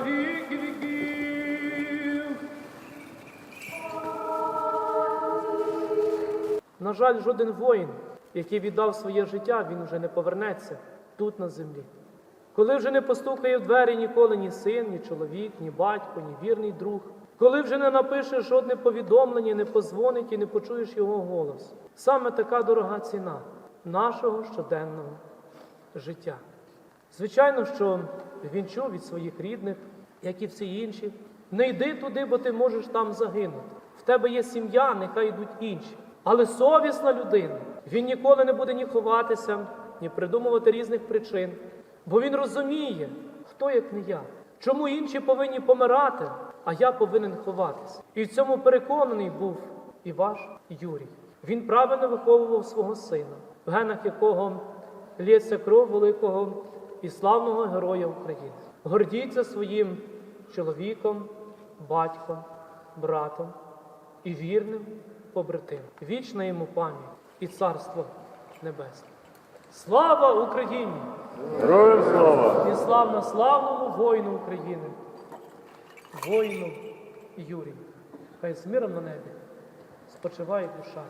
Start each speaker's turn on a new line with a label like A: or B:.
A: на віки. На жаль, жоден воїн, який віддав своє життя, він вже не повернеться тут на землі. Коли вже не постукає в двері ніколи ні син, ні чоловік, ні батько, ні вірний друг, коли вже не напише жодне повідомлення, не позвонить і не почуєш його голос. Саме така дорога ціна нашого щоденного життя. Звичайно, що він чув від своїх рідних, як і всі інші. Не йди туди, бо ти можеш там загинути. В тебе є сім'я, нехай йдуть інші. Але совісна людина, він ніколи не буде ні ховатися, ні придумувати різних причин, бо він розуміє, хто як не я. Чому інші повинні помирати, а я повинен ховатися. І в цьому переконаний був і ваш Юрій. Він правильно виховував свого сина, в генах якого лється кров великого і славного героя України. Гордіться своїм чоловіком, батьком, братом і вірним побратимом. Вічна йому пам'ять і царство небесне. Слава Україні!
B: Героям слава!
A: І славна славному воїну України, воїну Юрію. Хай з миром на небі спочиває душа.